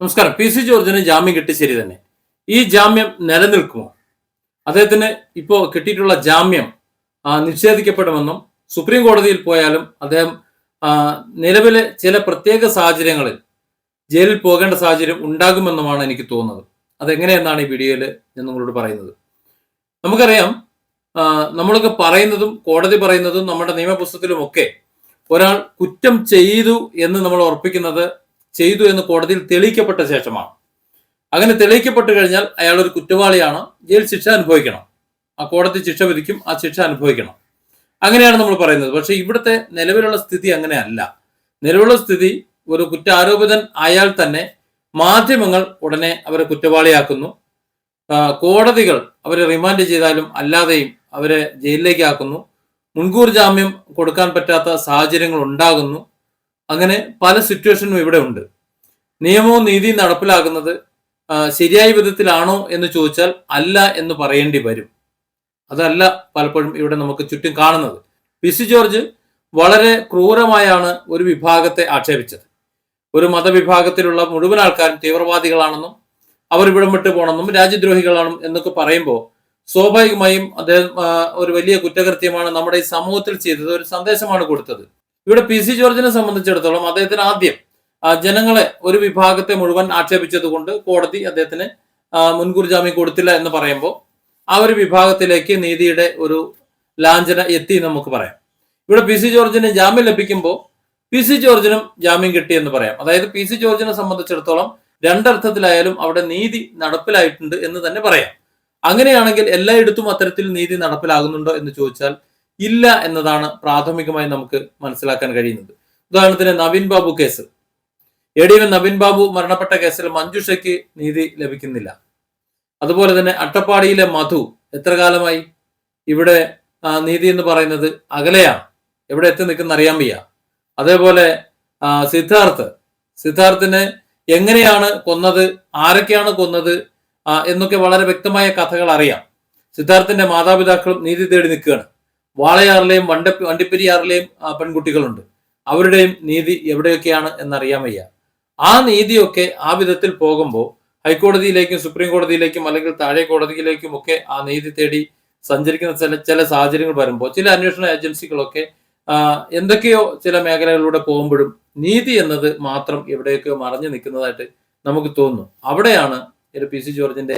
നമസ്കാരം. P C ജോർജിന് ജാമ്യം കിട്ടി ശരി തന്നെ. ഈ ജാമ്യം നിലനിൽക്കുമോ? അദ്ദേഹത്തിന് ഇപ്പോൾ കിട്ടിയിട്ടുള്ള ജാമ്യം നിഷേധിക്കപ്പെടുമെന്നും സുപ്രീം കോടതിയിൽ പോയാലും അദ്ദേഹം നിലവിലെ ചില പ്രത്യേക സാഹചര്യങ്ങളിൽ ജയിലിൽ പോകേണ്ട സാഹചര്യം ഉണ്ടാകുമെന്നുമാണ് എനിക്ക് തോന്നുന്നത്. അതെങ്ങനെയെന്നാണ് ഈ വീഡിയോയിൽ ഞാൻ നിങ്ങളോട് പറയുന്നത്. നമുക്കറിയാം നമ്മളൊക്കെ പറയുന്നതും കോടതി പറയുന്നതും നമ്മുടെ നിയമപുസ്തകത്തിലുമൊക്കെ ഒരാൾ കുറ്റം ചെയ്തു എന്ന് നമ്മൾ ഉറപ്പിക്കുന്നത് ചെയ്തു എന്ന് കോടതിയിൽ തെളിയിക്കപ്പെട്ട ശേഷമാണ്. അങ്ങനെ തെളിയിക്കപ്പെട്ട് കഴിഞ്ഞാൽ അയാൾ ഒരു കുറ്റവാളിയാണ് ജയിൽ ശിക്ഷ അനുഭവിക്കണം. ആ കോടതി ശിക്ഷ വിധിക്കും ആ ശിക്ഷ അനുഭവിക്കണം. അങ്ങനെയാണ് നമ്മൾ പറയുന്നത്. പക്ഷെ ഇവിടുത്തെ നിലവിലുള്ള സ്ഥിതി അങ്ങനെയല്ല. നിലവിലുള്ള സ്ഥിതി ഒരു കുറ്റാരോപിതൻ ആയാൽ തന്നെ മാധ്യമങ്ങൾ ഉടനെ അവരെ കുറ്റവാളിയാക്കുന്നു. കോടതികൾ അവരെ റിമാൻഡ് ചെയ്താലും അല്ലാതെയും അവരെ ജയിലിലേക്ക് ആക്കുന്നു. മുൻകൂർ ജാമ്യം കൊടുക്കാൻ പറ്റാത്ത സാഹചര്യങ്ങൾ ഉണ്ടാകുന്നു. അങ്ങനെ പല സിറ്റുവേഷനും ഇവിടെ ഉണ്ട്. നിയമവും നീതിയും നടപ്പിലാക്കുന്നത് ശരിയായ വിധത്തിലാണോ എന്ന് ചോദിച്ചാൽ അല്ല എന്ന് പറയേണ്ടി വരും. അതല്ല പലപ്പോഴും ഇവിടെ നമുക്ക് ചുറ്റും കാണുന്നത്. പി സി ജോർജ് വളരെ ക്രൂരമായാണ് ഒരു വിഭാഗത്തെ ആക്ഷേപിച്ചത്. ഒരു മതവിഭാഗത്തിലുള്ള മുഴുവൻ ആൾക്കാരും തീവ്രവാദികളാണെന്നും അവർ ഇവിടം വിട്ടു പോകണമെന്നും രാജ്യദ്രോഹികളാണെന്നും എന്നൊക്കെ പറയുമ്പോൾ സ്വാഭാവികമായും അദ്ദേഹം ഒരു വലിയ കുറ്റകൃത്യമാണ് നമ്മുടെ ഈ സമൂഹത്തിൽ ചെയ്തത് ഒരു സന്ദേശമാണ് കൊടുത്തത്. ഇവിടെ പി സി ജോർജിനെ സംബന്ധിച്ചിടത്തോളം അദ്ദേഹത്തിന് ആദ്യം ജനങ്ങളെ ഒരു വിഭാഗത്തെ മുഴുവൻ ആക്ഷേപിച്ചത് കൊണ്ട് കോടതി അദ്ദേഹത്തിന് മുൻകൂർ ജാമ്യം കൊടുത്തില്ല എന്ന് പറയുമ്പോൾ ആ ഒരു വിഭാഗത്തിലേക്ക് നീതിയുടെ ഒരു ലാഞ്ചന എത്തി എന്ന് നമുക്ക് പറയാം. ഇവിടെ പി സി ജോർജിന് ജാമ്യം ലഭിക്കുമ്പോൾ പി സി ജോർജിനും ജാമ്യം കിട്ടി എന്ന് പറയാം. അതായത് പി സി ജോർജിനെ സംബന്ധിച്ചിടത്തോളം രണ്ടർത്ഥത്തിലായാലും അവിടെ നീതി നടപ്പിലായിട്ടുണ്ട് എന്ന് തന്നെ പറയാം. അങ്ങനെയാണെങ്കിൽ എല്ലായിടത്തും അത്തരത്തിൽ നീതി നടപ്പിലാകുന്നുണ്ടോ എന്ന് ചോദിച്ചാൽ ഇല്ല എന്നതാണ് പ്രാഥമികമായി നമുക്ക് മനസ്സിലാക്കാൻ കഴിയുന്നത്. ഉദാഹരണത്തിന് Naveen Babu case A D M Naveen Babu മരണപ്പെട്ട കേസിൽ മഞ്ജുഷയ്ക്ക് നീതി ലഭിക്കുന്നില്ല. അതുപോലെ തന്നെ അട്ടപ്പാടിയിലെ മധു എത്ര കാലമായി ഇവിടെ നീതി എന്ന് പറയുന്നത് അകലെയാണ് എവിടെ എത്തി നിൽക്കുന്ന അറിയാൻ വയ്യ. അതേപോലെ സിദ്ധാർത്ഥ്. സിദ്ധാർത്ഥിനെ എങ്ങനെയാണ് കൊന്നത്? ആരൊക്കെയാണ് കൊന്നത്? എന്നൊക്കെ വളരെ വ്യക്തമായ കഥകൾ അറിയാം. സിദ്ധാർത്ഥിന്റെ മാതാപിതാക്കളും നീതി തേടി നിൽക്കുകയാണ്. വാളയാറിലെയും വണ്ട വണ്ടിപ്പെരിയാറിലെയും പെൺകുട്ടികളുണ്ട്. അവരുടെയും നീതി എവിടെയൊക്കെയാണ് എന്നറിയാൻ വയ്യ. ആ നീതിയൊക്കെ ആ വിധത്തിൽ പോകുമ്പോൾ ഹൈക്കോടതിയിലേക്കും സുപ്രീം കോടതിയിലേക്കും അല്ലെങ്കിൽ താഴെ കോടതിയിലേക്കും ഒക്കെ ആ നീതി തേടി സഞ്ചരിക്കുന്ന ചില ചില സാഹചര്യങ്ങൾ വരുമ്പോൾ ചില അന്വേഷണ ഏജൻസികളൊക്കെ എന്തൊക്കെയോ ചില മേഖലകളിലൂടെ പോകുമ്പോഴും നീതി എന്നത് മാത്രം എവിടെയൊക്കെയോ മറഞ്ഞു നിൽക്കുന്നതായിട്ട് നമുക്ക് തോന്നുന്നു. അവിടെയാണ് പി സി ജോർജിന്റെ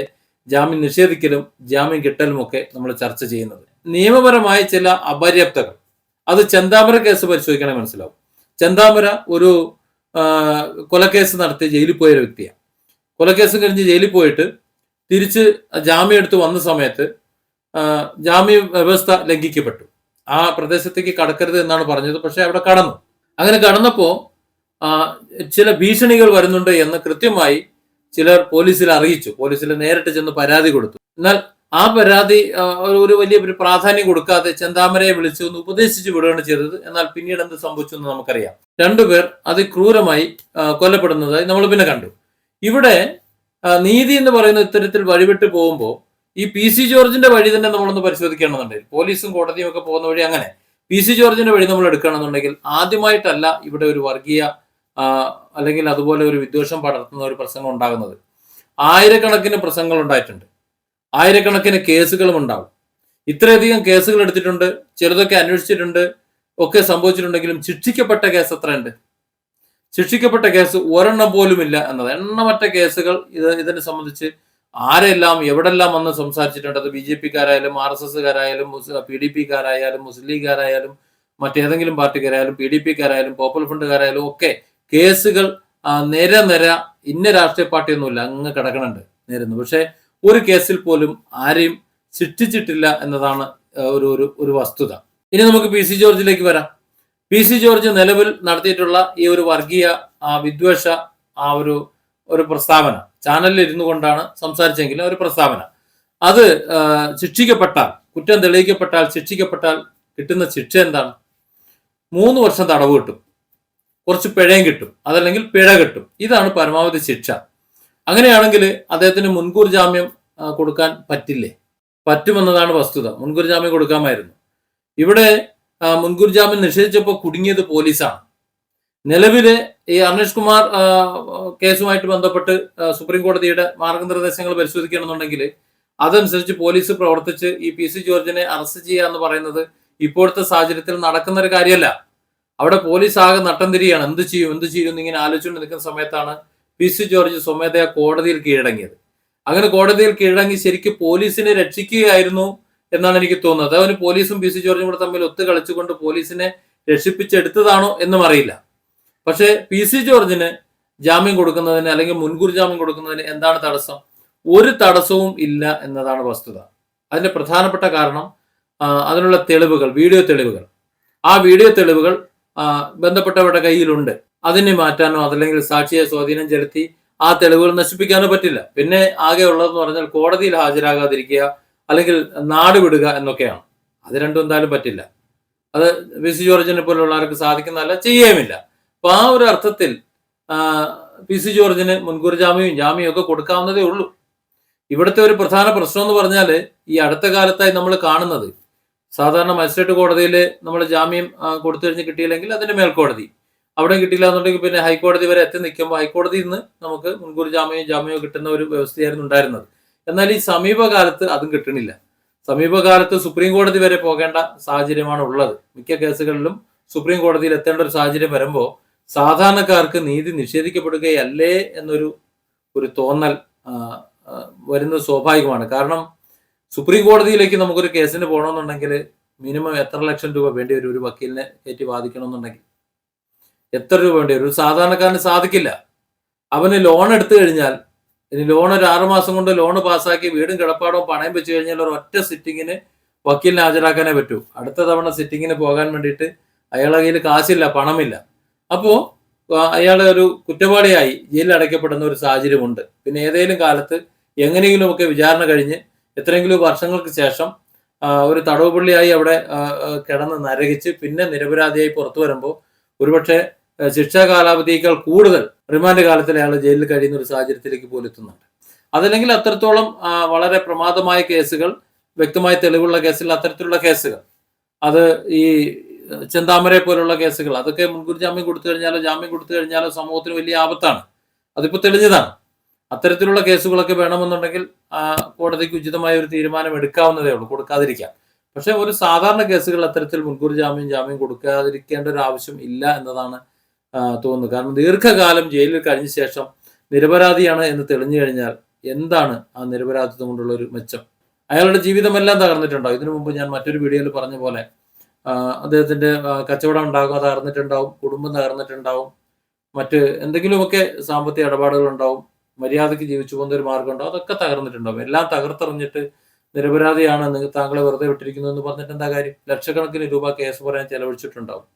ജാമ്യം നിഷേധിക്കലും ജാമ്യം കിട്ടലും ഒക്കെ നമ്മൾ ചർച്ച ചെയ്യുന്നത്. നിയമപരമായ ചില അപര്യാപ്തകൾ. അത് ചെന്താമര കേസ് പരിശോധിക്കണേ മനസ്സിലാവും. ചെന്താമര ഒരു കൊലക്കേസ് നടത്തി ജയിലിൽ പോയ ഒരു വ്യക്തിയാണ്. കൊലക്കേസ് കഴിഞ്ഞ് ജയിലിൽ പോയിട്ട് തിരിച്ച് ജാമ്യം എടുത്ത് വന്ന സമയത്ത് ജാമ്യ വ്യവസ്ഥ ലംഘിക്കപ്പെട്ടു. ആ പ്രദേശത്തേക്ക് കടക്കരുത് എന്നാണ് പറഞ്ഞത് പക്ഷെ അവിടെ കടന്നു. അങ്ങനെ കടന്നപ്പോ ചില ഭീഷണികൾ വരുന്നുണ്ട് എന്ന് കൃത്യമായി ചിലർ പോലീസിൽ അറിയിച്ചു. പോലീസിൽ നേരിട്ട് ചെന്ന് പരാതി കൊടുത്തു. എന്നാൽ ആ പരാതി ഒരു- വലിയ ഒരു പ്രാധാന്യം കൊടുക്കാതെ ചെന്താമരയെ വിളിച്ചു ഒന്ന് ഉപദേശിച്ചു വിടുകയാണ് ചെയ്തത്. എന്നാൽ പിന്നീട് എന്ത് സംഭവിച്ചു എന്ന് നമുക്കറിയാം. രണ്ടുപേർ അതിക്രൂരമായി കൊല്ലപ്പെടുന്നതായി നമ്മൾ പിന്നെ കണ്ടു. ഇവിടെ നീതി എന്ന് പറയുന്ന ഇത്തരത്തിൽ വഴിവിട്ട് പോകുമ്പോൾ ഈ പി സി ജോർജിന്റെ വഴി തന്നെ നമ്മളൊന്ന് പരിശോധിക്കണമെന്നുണ്ടെങ്കിൽ പോലീസും കോടതിയും ഒക്കെ പോകുന്ന വഴി അങ്ങനെ. പി സി ജോർജിന്റെ വഴി നമ്മൾ എടുക്കണമെന്നുണ്ടെങ്കിൽ ആദ്യമായിട്ടല്ല ഇവിടെ ഒരു വർഗീയ അല്ലെങ്കിൽ അതുപോലെ ഒരു വിദ്വേഷം പടർത്തുന്ന ഒരു പ്രസംഗം ഉണ്ടാകുന്നത്. ആയിരക്കണക്കിന് പ്രസംഗങ്ങൾ ഉണ്ടായിട്ടുണ്ട്. ആയിരക്കണക്കിന് കേസുകളും ഉണ്ടാവും. ഇത്രയധികം കേസുകൾ എടുത്തിട്ടുണ്ട് ചിലതൊക്കെ അന്വേഷിച്ചിട്ടുണ്ട് ഒക്കെ സംഭവിച്ചിട്ടുണ്ടെങ്കിലും ശിക്ഷിക്കപ്പെട്ട കേസ് എത്രയുണ്ട്? ശിക്ഷിക്കപ്പെട്ട കേസ് ഒരെണ്ണം ഇല്ല എന്നത്. എണ്ണമറ്റ കേസുകൾ ഇത് ഇതിനെ സംബന്ധിച്ച് ആരെല്ലാം എവിടെല്ലാം വന്ന് സംസാരിച്ചിട്ടുണ്ട്? അത് ബി ജെ പിക്കാരായാലും ആർ എസ് എസ്സുകാരായാലും പി ഡി പിക്കാരായാലും മുസ്ലിം ലീഗുകാരായാലും മറ്റേതെങ്കിലും പാർട്ടിക്കാരായാലും പി ഡി പിക്കാരായാലും പോപ്പുലർ ഫ്രണ്ടുകാരായാലും ഒക്കെ കേസുകൾ നിര നിര ഇന്ന രാഷ്ട്രീയ പാർട്ടിയൊന്നുമില്ല അങ്ങ് കിടക്കണുണ്ട് നേരുന്നു പക്ഷെ ഒരു കേസിൽ പോലും ആരെയും ശിക്ഷിച്ചിട്ടില്ല എന്നതാണ് ഒരു ഒരു ഒരു വസ്തുത. ഇനി നമുക്ക് പി സി ജോർജിലേക്ക് വരാം. പി സി ജോർജ് നിലവിൽ നടത്തിയിട്ടുള്ള ഈ ഒരു വർഗീയ വിദ്വേഷ ആ ഒരു ഒരു പ്രസ്താവന ചാനലിൽ ഇരുന്നു കൊണ്ടാണ് സംസാരിച്ചെങ്കിലും ഒരു പ്രസ്താവന. അത് ശിക്ഷിക്കപ്പെട്ടാൽ കുറ്റം തെളിയിക്കപ്പെട്ടാൽ ശിക്ഷിക്കപ്പെട്ടാൽ കിട്ടുന്ന ശിക്ഷ എന്താണ്? മൂന്ന് വർഷം തടവ് കിട്ടും. കുറച്ച് പിഴയും കിട്ടും. അതല്ലെങ്കിൽ പിഴ കിട്ടും. ഇതാണ് പരമാവധി ശിക്ഷ. അങ്ങനെയാണെങ്കിൽ അദ്ദേഹത്തിന് മുൻകൂർ ജാമ്യം കൊടുക്കാൻ പറ്റില്ലേ? പറ്റുമെന്നതാണ് വസ്തുത. മുൻകൂർ ജാമ്യം കൊടുക്കാമായിരുന്നു. ഇവിടെ മുൻകൂർ ജാമ്യം നിഷേധിച്ചപ്പോൾ കുടുങ്ങിയത് പോലീസാണ്. നിലവിൽ ഈ അർണേഷ് കുമാർ കേസുമായിട്ട് ബന്ധപ്പെട്ട് സുപ്രീം കോടതിയുടെ മാർഗനിർദ്ദേശങ്ങൾ പരിശോധിക്കണമെന്നുണ്ടെങ്കിൽ അതനുസരിച്ച് പോലീസ് പ്രവർത്തിച്ച് ഈ പി സി ജോർജിനെ അറസ്റ്റ് ചെയ്യുക എന്ന് പറയുന്നത് ഇപ്പോഴത്തെ സാഹചര്യത്തിൽ നടക്കുന്ന ഒരു കാര്യമല്ല. അവിടെ പോലീസ് ആകെ നട്ടം തിരിയാണ്. എന്ത് ചെയ്യും എന്ത് ചെയ്യും എന്നിങ്ങനെ ആലോചിച്ചുകൊണ്ട് നിൽക്കുന്ന സമയത്താണ് പി സി ജോർജ് സ്വമേധയാ കോടതിയിൽ കീഴടങ്ങിയത്. അങ്ങനെ കോടതിയിൽ കീഴടങ്ങി ശരിക്കും പോലീസിനെ രക്ഷിക്കുകയായിരുന്നു എന്നാണ് എനിക്ക് തോന്നുന്നത്. അവന് പോലീസും പി സി ജോർജും കൂടെ തമ്മിൽ ഒത്തു കളിച്ചുകൊണ്ട് പോലീസിനെ രക്ഷിപ്പിച്ചെടുത്തതാണോ എന്നും അറിയില്ല. പക്ഷേ പി സി ജോർജിന് ജാമ്യം കൊടുക്കുന്നതിന് അല്ലെങ്കിൽ മുൻകൂർ ജാമ്യം കൊടുക്കുന്നതിന് എന്താണ് തടസ്സം? ഒരു തടസ്സവും ഇല്ല എന്നതാണ് വസ്തുത. അതിന്റെ പ്രധാനപ്പെട്ട കാരണം അതിനുള്ള തെളിവുകൾ വീഡിയോ തെളിവുകൾ. ആ വീഡിയോ തെളിവുകൾ ബന്ധപ്പെട്ടവരുടെ കയ്യിലുണ്ട്. അതിനെ മാറ്റാനോ അതല്ലെങ്കിൽ സാക്ഷിയെ സ്വാധീനം ചെലുത്തി ആ തെളിവുകൾ നശിപ്പിക്കാനോ പറ്റില്ല. പിന്നെ ആകെ ഉള്ളതെന്ന് പറഞ്ഞാൽ കോടതിയിൽ ഹാജരാകാതിരിക്കുക അല്ലെങ്കിൽ നാട് വിടുക എന്നൊക്കെയാണ്. അത് രണ്ടും എന്തായാലും പറ്റില്ല. അത് പി സി ജോർജിനെ പോലുള്ളവർക്ക് സാധിക്കുന്നതല്ല ചെയ്യുകയുമില്ല. അപ്പൊ ആ ഒരു അർത്ഥത്തിൽ പി സി ജോർജിന് മുൻകൂർ ജാമ്യവും ജാമ്യവും ഒക്കെ കൊടുക്കാവുന്നതേ ഉള്ളൂ. ഇവിടുത്തെ ഒരു പ്രധാന പ്രശ്നം എന്ന് പറഞ്ഞാൽ ഈ അടുത്ത കാലത്തായി നമ്മൾ കാണുന്നത് സാധാരണ മജിസ്ട്രേറ്റ് കോടതിയിൽ നമ്മൾ ജാമ്യം കൊടുത്തു കഴിഞ്ഞ് കിട്ടിയില്ലെങ്കിൽ അതിന്റെ മേൽക്കോടതി. അവിടെ കിട്ടിയില്ല എന്നുണ്ടെങ്കിൽ പിന്നെ ഹൈക്കോടതി വരെ എത്തി നിൽക്കുമ്പോൾ ഹൈക്കോടതിയിൽ നിന്ന് നമുക്ക് മുൻകൂർ ജാമ്യം ജാമ്യവും കിട്ടുന്ന ഒരു വ്യവസ്ഥയായിരുന്നു ഉണ്ടായിരുന്നത്. എന്നാൽ ഈ സമീപകാലത്ത് അതും കിട്ടണില്ല. സമീപകാലത്ത് സുപ്രീം കോടതി വരെ പോകേണ്ട സാഹചര്യമാണ് ഉള്ളത്. മിക്ക കേസുകളിലും സുപ്രീം കോടതിയിൽ എത്തേണ്ട ഒരു സാഹചര്യം വരുമ്പോൾ സാധാരണക്കാർക്ക് നീതി നിഷേധിക്കപ്പെടുകയല്ലേ എന്നൊരു ഒരു തോന്നൽ വരുന്നത് സ്വാഭാവികമാണ്. കാരണം സുപ്രീം കോടതിയിലേക്ക് നമുക്കൊരു കേസിന് പോകണമെന്നുണ്ടെങ്കിൽ മിനിമം എത്ര ലക്ഷം രൂപ വേണ്ടി വരും? ഒരു വക്കീലിനെ കയറ്റി വാദിക്കണമെന്നുണ്ടെങ്കിൽ എത്ര രൂപ വേണ്ടി വരും? ഒരു സാധാരണക്കാരന് സാധിക്കില്ല. അവന് ലോൺ എടുത്തു കഴിഞ്ഞാൽ ഇനി ലോൺ ഒരു ആറുമാസം കൊണ്ട് ലോൺ പാസ്സാക്കി വീടും കിടപ്പാടവും പണയം വെച്ച് കഴിഞ്ഞാൽ ഒരു ഒറ്റ സിറ്റിങ്ങിന് വക്കീലിനെ ഹാജരാക്കാനേ പറ്റൂ. അടുത്ത തവണ സിറ്റിങ്ങിന് പോകാൻ വേണ്ടിയിട്ട് അയാളെ കയ്യിൽ കാശില്ല പണമില്ല. അപ്പോൾ അയാൾ ഒരു കുറ്റവാളിയായി ജയിലിൽ അടയ്ക്കപ്പെടുന്ന ഒരു സാഹചര്യമുണ്ട്. പിന്നെ ഏതെങ്കിലും കാലത്ത് എങ്ങനെയെങ്കിലുമൊക്കെ വിചാരണ കഴിഞ്ഞ് എത്രയെങ്കിലും വർഷങ്ങൾക്ക് ശേഷം ഒരു തടവുപള്ളിയായി അവിടെ കിടന്ന് നരകിച്ച് പിന്നെ നിരപരാധിയായി പുറത്തു വരുമ്പോൾ ഒരുപക്ഷെ ശിക്ഷാ കാലാവധിയേക്കാൾ കൂടുതൽ റിമാൻഡ് കാലത്തിൽ അയാൾ ജയിലിൽ കഴിയുന്ന ഒരു സാഹചര്യത്തിലേക്ക് പോലും എത്തുന്നുണ്ട്. അതല്ലെങ്കിൽ അത്രത്തോളം വളരെ പ്രമാദമായ കേസുകൾ വ്യക്തമായ തെളിവുള്ള കേസുകൾ അത്തരത്തിലുള്ള കേസുകൾ. അത് ഈ ചെന്താമരെ പോലുള്ള കേസുകൾ അതൊക്കെ മുൻകൂർ ജാമ്യം കൊടുത്തു കഴിഞ്ഞാലോ ജാമ്യം കൊടുത്തു കഴിഞ്ഞാലോ സമൂഹത്തിന് വലിയ ആപത്താണ്. അതിപ്പോ തെളിഞ്ഞതാണ്. അത്തരത്തിലുള്ള കേസുകളൊക്കെ വേണമെന്നുണ്ടെങ്കിൽ കോടതിക്ക് ഉചിതമായ ഒരു തീരുമാനം എടുക്കാവുന്നതേ ഉള്ളൂ കൊടുക്കാതിരിക്കാം പക്ഷെ ഒരു സാധാരണ കേസുകൾ അത്തരത്തിൽ മുൻകൂർ ജാമ്യം ജാമ്യം കൊടുക്കാതിരിക്കേണ്ട ഒരു ആവശ്യം ഇല്ല എന്നതാണ് തോന്നുന്നത്. കാരണം ദീർഘകാലം ജയിലിൽ കഴിഞ്ഞ ശേഷം നിരപരാധിയാണ് എന്ന് തെളിഞ്ഞു കഴിഞ്ഞാൽ എന്താണ് ആ നിരപരാധിത്വം കൊണ്ടുള്ള ഒരു മെച്ചം? അയാളുടെ ജീവിതമെല്ലാം തകർന്നിട്ടുണ്ടാവും. ഇതിനു മുമ്പ് ഞാൻ മറ്റൊരു വീഡിയോയിൽ പറഞ്ഞ പോലെ അദ്ദേഹത്തിന്റെ കച്ചവടം ഉണ്ടാകും തകർന്നിട്ടുണ്ടാവും കുടുംബം തകർന്നിട്ടുണ്ടാവും മറ്റ് എന്തെങ്കിലുമൊക്കെ സാമ്പത്തിക ഇടപാടുകൾ ഉണ്ടാവും മര്യാദയ്ക്ക് ജീവിച്ചു പോകുന്ന ഒരു മാർഗം ഉണ്ടാവും അതൊക്കെ തകർന്നിട്ടുണ്ടാവും. എല്ലാം തകർത്തെറിഞ്ഞിട്ട് നിരപരാധിയാണ് നിങ്ങൾ താങ്കളെ വെറുതെ വിട്ടിരിക്കുന്നു എന്ന് പറഞ്ഞിട്ട് എന്താ കാര്യം? ലക്ഷക്കണക്കിന് രൂപ കേസ് പറയാൻ ചെലവഴിച്ചിട്ടുണ്ടാവും.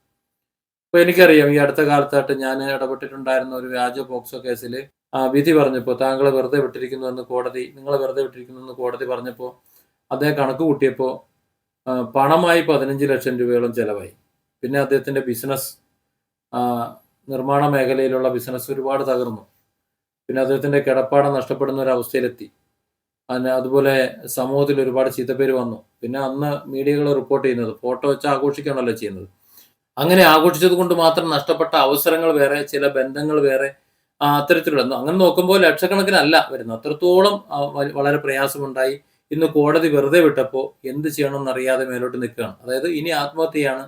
അപ്പൊ എനിക്കറിയാം ഈ അടുത്ത കാലത്തായിട്ട് ഞാൻ ഇടപെട്ടിട്ടുണ്ടായിരുന്ന ഒരു വ്യാജ പോക്സോ കേസിൽ വിധി പറഞ്ഞപ്പോൾ താങ്കളെ വെറുതെ വിട്ടിരിക്കുന്നു എന്ന് കോടതി നിങ്ങളെ വെറുതെ വിട്ടിരിക്കുന്നു എന്ന് കോടതി പറഞ്ഞപ്പോൾ അദ്ദേഹം കണക്ക് കൂട്ടിയപ്പോൾ പണമായി പതിനഞ്ച് ലക്ഷം രൂപയോളം ചിലവായി. പിന്നെ അദ്ദേഹത്തിന്റെ ബിസിനസ് നിർമ്മാണ മേഖലയിലുള്ള ബിസിനസ് ഒരുപാട് തകർന്നു. പിന്നെ അദ്ദേഹത്തിന്റെ കിടപ്പാടം നഷ്ടപ്പെടുന്ന ഒരു അവസ്ഥയിലെത്തി. അതിന് അതുപോലെ സമൂഹത്തിൽ ഒരുപാട് ചീത്തപ്പേര് വന്നു. പിന്നെ അന്ന് മീഡിയകൾ റിപ്പോർട്ട് ചെയ്യുന്നത് ഫോട്ടോ വെച്ച് ആഘോഷിക്കുകയാണല്ലോ ചെയ്യുന്നത്. അങ്ങനെ ആഘോഷിച്ചത് കൊണ്ട് മാത്രം നഷ്ടപ്പെട്ട അവസരങ്ങൾ വേറെ ചില ബന്ധങ്ങൾ വേറെ അത്തരത്തിലുള്ള. അങ്ങനെ നോക്കുമ്പോൾ ലക്ഷക്കണക്കിനല്ല വരുന്നത്. അത്രത്തോളം വളരെ പ്രയാസമുണ്ടായി. ഇന്ന് കോടതി വെറുതെ വിട്ടപ്പോൾ എന്ത് ചെയ്യണമെന്ന് അറിയാതെ മേലോട്ട് നിൽക്കുകയാണ്. അതായത് ഇനി ആത്മഹത്യയാണ്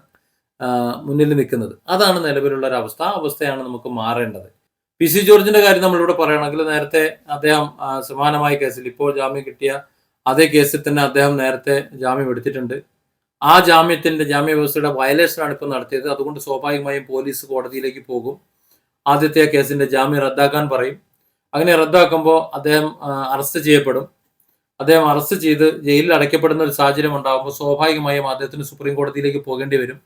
മുന്നിൽ നിൽക്കുന്നത്. അതാണ് നിലവിലുള്ള ഒരു അവസ്ഥ. ആ അവസ്ഥയാണ് നമുക്ക് മാറേണ്ടത്. പി സി ജോർജിന്റെ കാര്യം നമ്മളിവിടെ പറയുകയാണെങ്കിൽ നേരത്തെ അദ്ദേഹം സമാനമായ കേസിൽ ഇപ്പോൾ ജാമ്യം കിട്ടിയ അതേ കേസിൽ തന്നെ അദ്ദേഹം നേരത്തെ ജാമ്യം എടുത്തിട്ടുണ്ട്. ആ ജാമ്യത്തിന്റെ ജാമ്യ വ്യവസ്ഥയുടെ വയലേഷനാണ് ഇപ്പോൾ നടത്തിയത്. അതുകൊണ്ട് സ്വാഭാവികമായും പോലീസ് കോടതിയിലേക്ക് പോകും. ആദ്യത്തെ ആ കേസിന്റെ ജാമ്യം റദ്ദാക്കാൻ പറയും. അങ്ങനെ റദ്ദാക്കുമ്പോൾ അദ്ദേഹം അറസ്റ്റ് ചെയ്യപ്പെടും. അദ്ദേഹം അറസ്റ്റ് ചെയ്ത് ജയിലിൽ അടയ്ക്കപ്പെടുന്ന ഒരു സാഹചര്യം ഉണ്ടാകുമ്പോൾ സ്വാഭാവികമായും അദ്ദേഹത്തിന് സുപ്രീം കോടതിയിലേക്ക് പോകേണ്ടി വരും.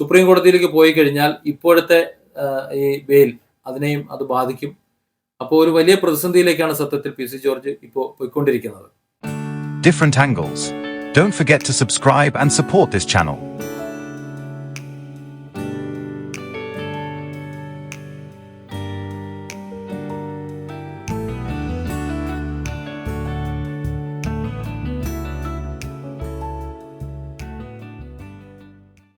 സുപ്രീം കോടതിയിലേക്ക് പോയി കഴിഞ്ഞാൽ ഇപ്പോഴത്തെ ഈ ബെയിൽ അതിനെയും അത് ബാധിക്കും അപ്പോൾ ഒരു വലിയ പ്രതിസന്ധിയിലേക്കാണ് സത്യത്തിൽ പി സി ജോർജ് ഇപ്പോൾ പോയിക്കൊണ്ടിരിക്കുന്നത് different angles. Don't forget to subscribe and support this channel.